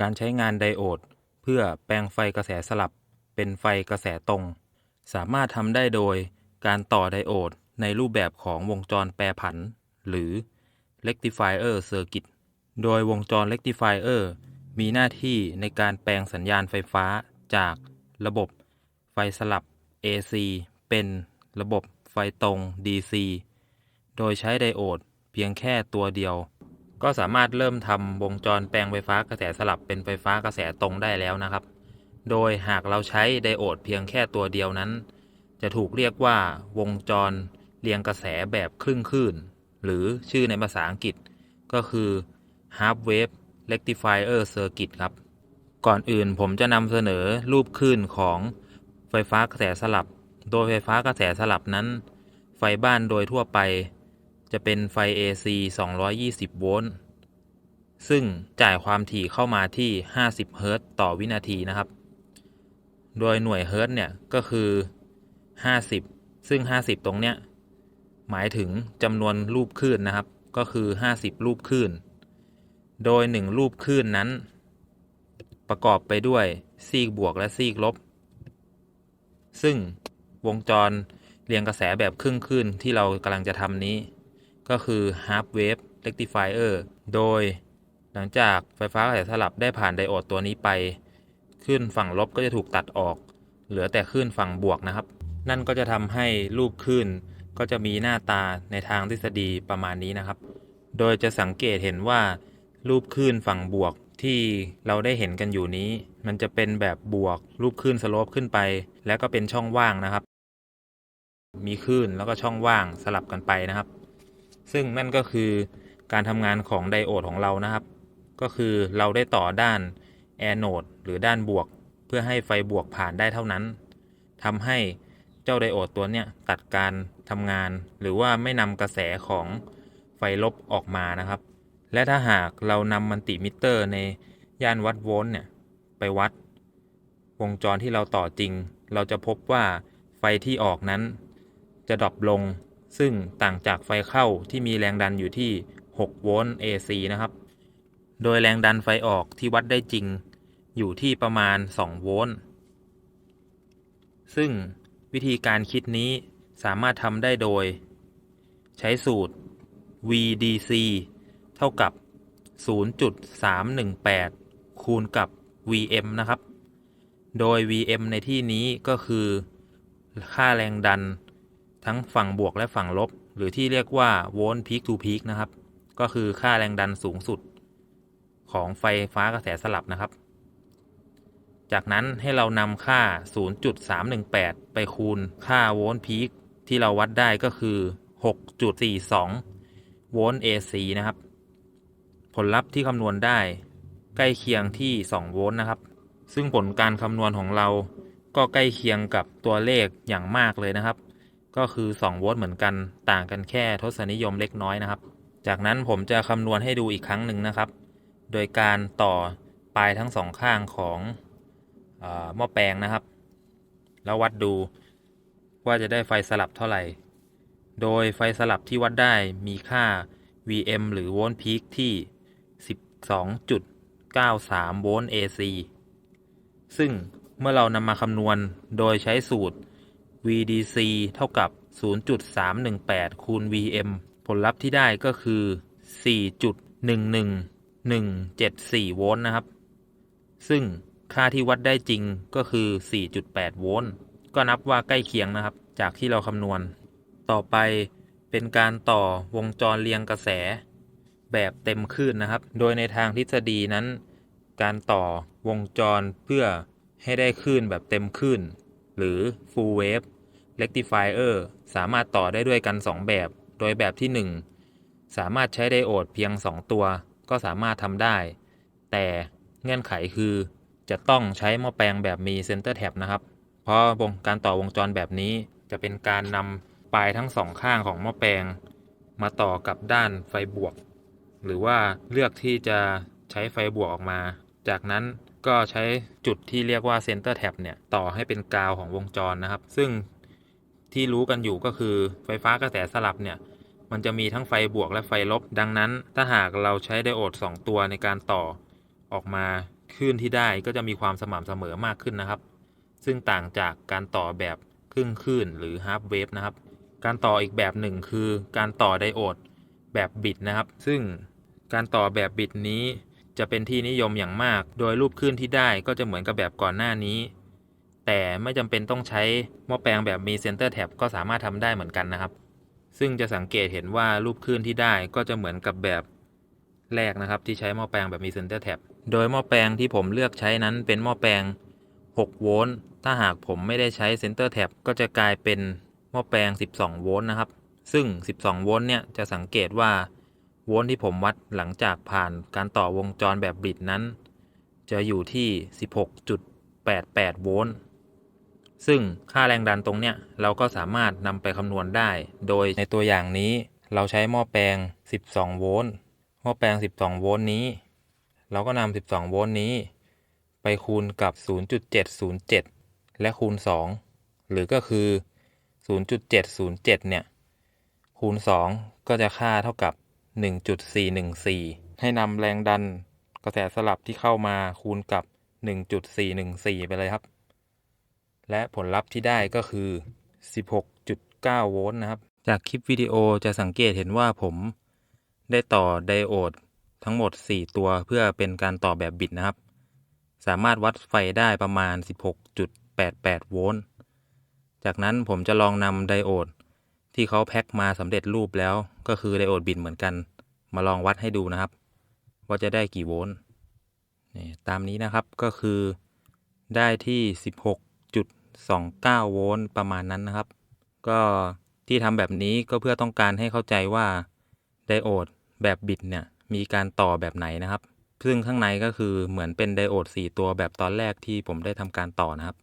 การใช้งานไดโอด เพื่อแปลงไฟกระแสสลับ เป็นไฟกระแสตรง สามารถทำได้โดย การต่อไดโอดในรูปแบบของวงจรแปรผัน หรือ rectifier circuit โดยวงจร rectifier มีหน้าที่ในการแปลงสัญญาณไฟฟ้าจากระบบไฟสลับ AC เป็นระบบไฟตรง DC โดยใช้ไดโอดเพียงแค่ตัวเดียว ก็สามารถเริ่มทำวงจรแปลงไฟฟ้ากระแสสลับเป็นไฟฟ้ากระแสตรงได้แล้วนะครับ โดยหากเราใช้ไดโอดเพียงแค่ตัวเดียวนั้น จะถูกเรียกว่าวงจรเรียงกระแสแบบครึ่งคลื่น หรือชื่อในภาษาอังกฤษ ก็คือ half wave rectifier circuit ครับ ก่อนอื่นผมจะนำเสนอรูปคลื่นของไฟฟ้ากระแสสลับ โดยไฟฟ้ากระแสสลับนั้น ไฟบ้านโดยทั่วไป จะเป็นไฟ AC 220 โวลต์ ซึ่งจ่ายความถี่เข้ามาที่ 50 เฮิรตซ์ต่อวินาทีนะครับ โดยหน่วยเฮิรตซ์เนี่ย ก็คือ 50 ซึ่ง 50 ตรงเนี้ย หมายถึงจำนวนรูปคลื่นนะครับ ก็คือ 50 รูปคลื่น โดย 1 รูปคลื่นนั้น ประกอบไปด้วยซีกบวกและซีกลบ ซึ่งวงจรเรียงกระแสแบบครึ่งคลื่นที่เรากำลังจะทำนี้ ก็คือ half wave rectifier โดยหลังจากไฟฟ้ากระแสสลับได้ผ่านไดโอดตัวนี้ไปคลื่นฝั่งลบก็จะถูกตัดออก เหลือแต่คลื่นฝั่งบวกนะครับ นั่นก็จะทำให้รูปคลื่นก็จะมีหน้าตาในทางทฤษฎีประมาณนี้นะครับ โดยจะสังเกตเห็นว่า รูปคลื่นฝั่งบวกที่เราได้เห็นกันอยู่นี้ มันจะเป็นแบบบวก รูปคลื่นสโลปขึ้นไป แล้วก็เป็นช่องว่างนะครับ มีคลื่นแล้วก็ช่องว่างสลับกันไปนะครับ ซึ่งนั่นก็คือการทำงานของไดโอดของเรานะครับ ก็คือเราได้ต่อด้านแอนโดหรือด้านบวก เพื่อให้ไฟบวกผ่านได้เท่านั้นทำให้เจ้าไดโอดตัวเนี้ยตัดการทำงาน หรือว่าไม่นำกระแสของไฟลบออกมานะครับ และถ้าหากเรานำมันติมิเตอร์ในย่านวัดโวลต์เนี่ยไปวัด วงจรที่เราต่อจริง เราจะพบว่าไฟที่ออกนั้น จะดรอปลง ซึ่งต่างจากไฟเข้าที่มีแรงดันอยู่ที่ 6 โวลต์ AC นะครับ โดยแรงดันไฟออกที่วัดได้จริงอยู่ที่ประมาณ 2 โวลต์ ซึ่งวิธีการคิดนี้สามารถทำได้โดย ใช้สูตร VDC เท่ากับ 0.318 คูณกับ VM นะครับ โดย VM ในที่นี้ก็คือ ค่าแรงดัน ทั้งฝั่งบวกและฝั่งลบ หรือที่เรียกว่าโวลต์พีคทูพีคนะครับ ก็คือค่าแรงดันสูงสุด ของไฟฟ้ากระแสสลับนะครับ จากนั้นให้เรานำค่า 0.318 ไปคูณค่าโวลต์พีคที่เราวัดได้ก็คือ 6.42 โวลต์ AC นะครับ ผลลัพธ์ที่คำนวณได้ใกล้เคียงที่ 2 โวลต์นะครับ ซึ่งผลการคำนวณของเราก็ใกล้เคียงกับตัวเลขอย่างมากเลยนะครับ ก็คือ2โวลต์เหมือนกันต่างกันแค่ทศนิยมเล็กน้อยนะครับ จากนั้นผมจะคำนวณให้ดูอีกครั้งหนึ่งนะครับ โดยการต่อปลายทั้งสองข้างของอหม้อแปลงนะครับ แล้ววัดดูว่าจะได้ไฟสลับเท่าไหร่ โดยไฟสลับที่วัดได้มีค่า VM หรือโวลต์พีคที่ 12.93 โวลต์ AC ซึ่งเมื่อเรานำมาคำนวณโดยใช้สูตร VDC เท่ากับ 0.318 คูณ VM ผลลัพธ์ที่ได้ก็คือ 4.11174 โวลต์นะครับ ซึ่งค่าที่วัดได้จริงก็คือ 4.8 โวลต์ ก็นับว่าใกล้เคียงนะครับ จากที่เราคำนวณ ต่อไปเป็นการต่อวงจรเรียงกระแส แบบเต็มคลื่นนะครับ โดยในทางทฤษฎีนั้น การต่อวงจรเพื่อให้ได้คลื่นแบบเต็มคลื่น หรือ full wave rectifier สามารถต่อได้ด้วยกัน 2 แบบ โดยแบบที่ 1 สามารถใช้ไดโอดเพียง 2 ตัว ก็สามารถทำได้ แต่เงื่อนไขคือจะต้องใช้หม้อแปลงแบบมี center tap นะครับ เพราะวงการต่อวงจรแบบนี้จะเป็นการนำปลายทั้งสองข้างของหม้อแปลง มาต่อกับด้านไฟบวก หรือว่าเลือกที่จะใช้ไฟบวกออกมา จากนั้นก็ใช้จุดที่เรียกว่า center tap เนี่ย ต่อให้เป็นกาวของวงจรนะครับ ซึ่ง ที่รู้กันอยู่ก็คือไฟฟ้ากระแสสลับเนี่ย มันจะมีทั้งไฟบวกและไฟลบ ดังนั้น ถ้าหากเราใช้ไดโอด 2 ตัวในการต่อออกมาคลื่นที่ได้ก็จะมีความสม่ำเสมอมากขึ้นนะครับ ซึ่งต่างจากการต่อแบบครึ่งคลื่นหรือ half wave นะครับ การต่ออีกแบบหนึ่งคือการต่อไดโอดแบบบิดนะครับ ซึ่งการต่อแบบบิดนี้จะเป็นที่นิยมอย่างมาก โดยรูปคลื่นที่ได้ก็จะเหมือนกับแบบก่อนหน้านี้ แต่ไม่จำเป็นต้องใช้หม้อแปลงแบบมีเซนเตอร์แท็บก็สามารถทำได้เหมือนกันนะครับ ซึ่งจะสังเกตเห็นว่ารูปคลื่นที่ได้ก็จะเหมือนกับแบบแรกนะครับ ที่ใช้หม้อแปลงแบบมีเซนเตอร์แท็บโดยหม้อแปลงที่ผมเลือกใช้นั้นเป็นหม้อแปลง 6 โวลต์ ถ้าหากผมไม่ได้ใช้เซนเตอร์แท็บก็จะกลายเป็นหม้อแปลง 12 โวลต์นะครับ ซึ่ง 12 โวลต์เนี่ยจะสังเกตว่าโวลต์ที่ผมวัดหลังจากผ่านการต่อวงจรแบบบริดนั้น จะอยู่ที่ 16.88 โวลต์ ซึ่งค่าแรงดันตรงเนี้ยเราก็สามารถนำไปคำนวณได้ โดยในตัวอย่างนี้เราใช้หม้อแปลง 12 โวลต์ หม้อแปลง 12 โวลต์นี้ เราก็นำ 12 โวลต์นี้ ไปคูณกับ 0.707 และคูณ 2 หรือก็คือ 0.707 เนี่ย คูณ 2 ก็จะค่าเท่ากับ 1.414 ให้นำแรงดันกระแสสลับที่เข้ามาคูณกับ 1.414 ไปเลยครับ และผลลัพธ์ที่ได้ก็คือ 16.9 โวลต์นะครับ จากคลิปวิดีโอจะสังเกตเห็นว่าผมได้ต่อไดโอดทั้งหมด 4 ตัวเพื่อเป็นการต่อแบบบิดนะครับ สามารถวัดไฟได้ประมาณ 16.88 โวลต์ จากนั้นผมจะลองนำไดโอดที่เขาแพ็คมาสำเร็จรูปแล้ว ก็คือไดโอดบิดเหมือนกัน มาลองวัดให้ดูนะครับ ว่าจะได้กี่โวลต์ตามนี้นะครับก็คือได้ที่ 0.29 โวลต์ประมาณนั้นนะครับ ก็ที่ทำแบบนี้ก็เพื่อต้องการให้เข้าใจว่าไดโอดแบบบิดเนี่ยมีการต่อแบบไหนนะครับ ซึ่งข้างในก็คือเหมือนเป็นไดโอด 4 ตัวแบบตอนแรกที่ผมได้ทำการต่อนะครับ